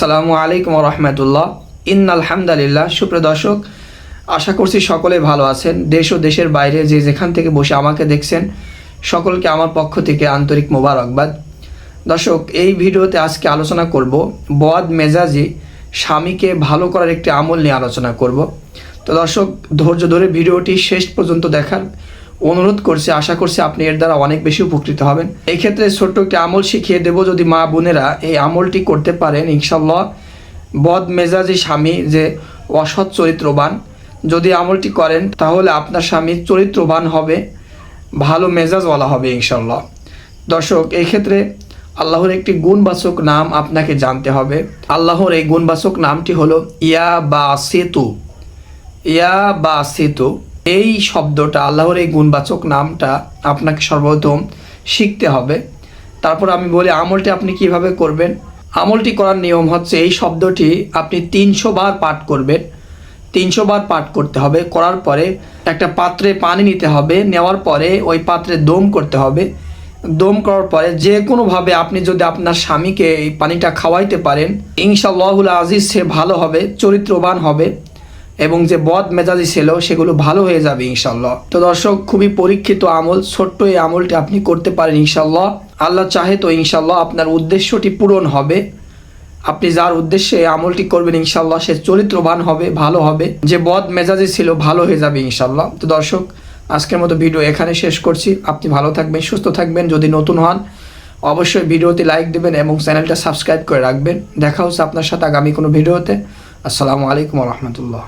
আসসালামু আলাইকুম রহমতুল্লাহ। ইন আলহামদুলিল্লাহ সুপ্রিয় দর্শক, আশা করছি সকলে ভালো আছেন। দেশ ও দেশের বাইরে যে যেখান থেকে বসে আমাকে দেখছেন, সকলকে আমার পক্ষ থেকে আন্তরিক মোবারকবাদ। দর্শক, এই ভিডিওতে আজকে আলোচনা করব বদ মেজাজি স্বামীকে ভালো করার একটি আমল নিয়ে আলোচনা করব। তো দর্শক, ধৈর্য ধরে ভিডিওটি শেষ পর্যন্ত দেখার অনুরোধ করছি, আশা করছি আপনি এর দ্বারা অনেক বেশি উপকৃত হবেন। এই ক্ষেত্রে ছোট্ট একটি আমল শিখিয়ে দেব, যদি মা বোনেরা এই আমলটি করতে পারেন ইনশাল্লাহ বদ মেজাজি স্বামী যে অসৎ চরিত্রবান, যদি আমলটি করেন, তাহলে আপনার স্বামী চরিত্রবান হবে, ভালো মেজাজওয়ালা হবে ইনশাল্লাহ দর্শক এই ক্ষেত্রে আল্লাহর একটি গুণবাচক নাম আপনাকে জানতে হবে। আল্লাহর এই গুণবাচক নামটি হলো ইয়া বা সেতু ইয়া বা সেতু এই শব্দটা, আল্লাহর এই গুণবাচক নামটা আপনাকে সর্বপ্রথম শিখতে হবে। তারপর আমি বলি, আমলটি আপনি কীভাবে করবেন? আমলটি করার নিয়ম হচ্ছে, এই শব্দটি আপনি তিনশো বার পাঠ করবেন। তিনশো বার পাঠ করতে হবে, করার পরে একটা পাত্রে পানি নিতে হবে, নেওয়ার পরে ওই পাত্রে দম করতে হবে। দম করার পরে যে কোনোভাবে আপনি যদি আপনার স্বামীকে এই পানিটা খাওয়াইতে পারেন ইনশাল্লাহুল আজিজ সে ভালো হবে, চরিত্রবান হবে। এবং যে বদ মেজাজি ছিল, সেগুলো ভালো হয়ে যাবে ইনশাল্লাহ তো দর্শক, খুবই পরীক্ষিত আমল, ছোট্ট এই আমলটি আপনি করতে পারেন ইনশাল্লাহ আল্লাহ চাহে তো ইনশাল্লাহ আপনার উদ্দেশ্যটি পূরণ হবে। আপনি যার উদ্দেশ্যে এই আমলটি করবেন ইনশাল্লাহ সে চরিত্রবান হবে, ভালো হবে। যে বদ মেজাজি ছিল, ভালো হয়ে যাবে ইনশাল্লাহ তো দর্শক, আজকের মতো ভিডিও এখানে শেষ করছি। আপনি ভালো থাকবেন, সুস্থ থাকবেন। যদি নতুন হন, অবশ্যই ভিডিওতে লাইক দেবেন এবং চ্যানেলটা সাবস্ক্রাইব করে রাখবেন। দেখা হচ্ছে আপনার সাথে আগামী কোনো ভিডিওতে। আসসালামু আলাইকুম রহমতুল্লাহ।